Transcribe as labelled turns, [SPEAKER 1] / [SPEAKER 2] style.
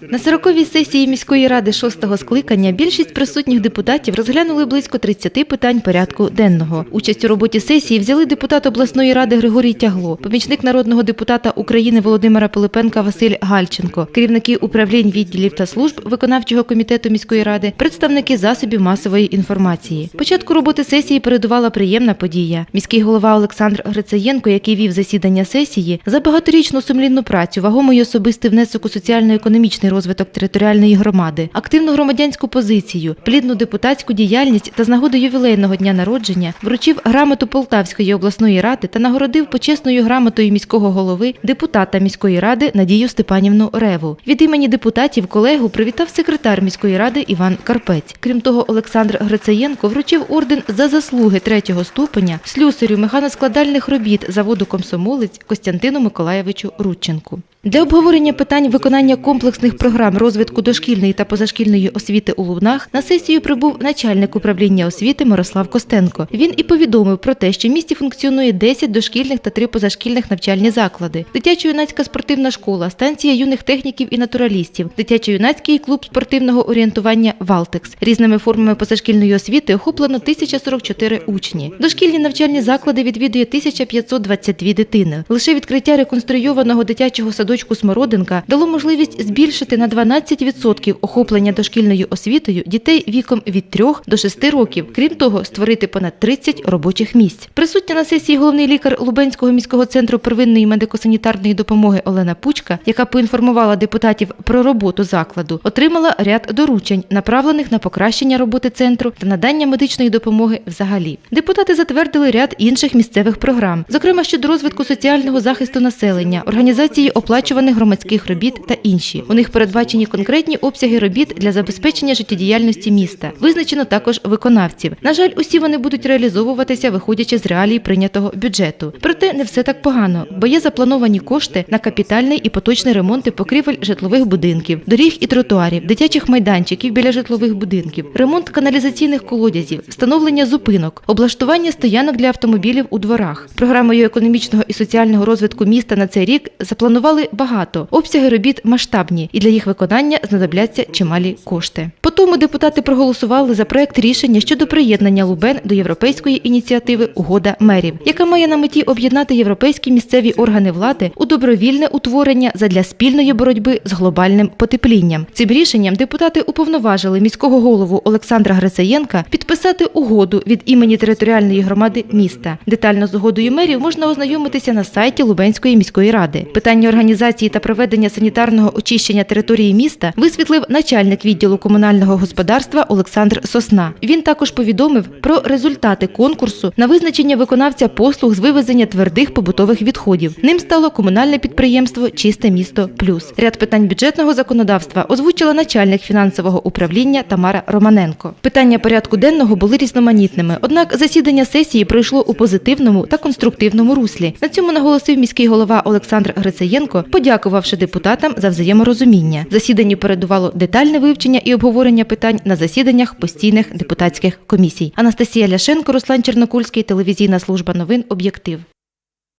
[SPEAKER 1] На 40-й сесії міської ради шостого скликання більшість присутніх депутатів розглянули близько 30 питань порядку денного. Участь у роботі сесії взяли депутат обласної ради Григорій Тягло, помічник народного депутата України Володимира Пилипенка Василь Гальченко, керівники управлінь відділів та служб виконавчого комітету міської ради, представники засобів масової інформації. Початку роботи сесії передувала приємна подія. Міський голова Олександр Грицаєнко, який вів засідання сесії, за багаторічну сумлінну працю, вагомий особистий внесок у соціально-економічний розвиток територіальної громади, активну громадянську позицію, плідну депутатську діяльність та з нагоди ювілейного дня народження вручив грамоту Полтавської обласної ради та нагородив почесною грамотою міського голови депутата міської ради Надію Степанівну Реву. Від імені депутатів колегу привітав секретар міської ради Іван Карпець. Крім того, Олександр Грицаєнко вручив орден за заслуги третього ступеня слюсарю механоскладальних робіт заводу Комсомолець Костянтину Миколаєвичу Рудченку. Для обговорення питань виконання комплексних програм розвитку дошкільної та позашкільної освіти у Лубнах на сесію прибув начальник управління освіти Мирослав Костенко. Він і повідомив про те, що в місті функціонує 10 дошкільних та 3 позашкільних навчальні заклади, дитячо-юнацька спортивна школа, станція юних техніків і натуралістів, дитячо-юнацький клуб спортивного орієнтування Валтекс. Різними формами позашкільної освіти охоплено 1044 учні. Дошкільні навчальні заклади відвідує 1522 дитини. Лише відкриття реконструйованого дитячого садочку Смородинка дало можливість збільшити на 12% охоплення дошкільною освітою дітей віком від 3 до 6 років. Крім того, створити понад 30 робочих місць. Присутня на сесії головний лікар Лубенського міського центру первинної медико-санітарної допомоги Олена Пучка, яка поінформувала депутатів про роботу закладу, отримала ряд доручень, направлених на покращення роботи центру та надання медичної допомоги взагалі. Депутати затвердили ряд інших місцевих програм, зокрема щодо розвитку соціального захисту населення, організації оплачуваних громадських робіт та інші. У них передбачені конкретні обсяги робіт для забезпечення життєдіяльності міста. Визначено також виконавців. На жаль, усі вони будуть реалізовуватися, виходячи з реалій прийнятого бюджету. Проте не все так погано, бо є заплановані кошти на капітальний і поточний ремонти покрівель житлових будинків, доріг і тротуарів, дитячих майданчиків біля житлових будинків, ремонт каналізаційних колодязів, встановлення зупинок, облаштування стоянок для автомобілів у дворах. Програмою економічного і соціального розвитку міста на цей рік запланували багато. Обсяги робіт масштабні, і для їх виконання знадобляться чималі кошти. По тому депутати проголосували за проект рішення щодо приєднання Лубен до європейської ініціативи Угода мерів, яка має на меті об'єднати європейські місцеві органи влади у добровільне утворення задля спільної боротьби з глобальним потеплінням. Цим рішенням депутати уповноважили міського голову Олександра Грицаєнка підписати угоду від імені територіальної громади міста. Детально з угодою мерів можна ознайомитися на сайті Лубенської міської ради. Питання організації та проведення санітарного очищення території міста висвітлив начальник відділу комунального господарства Олександр Сосна. Він також повідомив про результати конкурсу на визначення виконавця послуг з вивезення твердих побутових відходів. Ним стало комунальне підприємство Чисте місто Плюс. Ряд питань бюджетного законодавства озвучила начальник фінансового управління Тамара Романенко. Питання порядку денного були різноманітними. Однак засідання сесії пройшло у позитивному та конструктивному руслі. На цьому наголосив міський голова Олександр Грицаєнко, подякувавши депутатам за взаєморозуміння. Засіданню передувало детальне вивчення і обговорення питань на засіданнях постійних депутатських комісій. Анастасія Ляшенко, Руслан Чернокульський, телевізійна служба новин Об'єктив.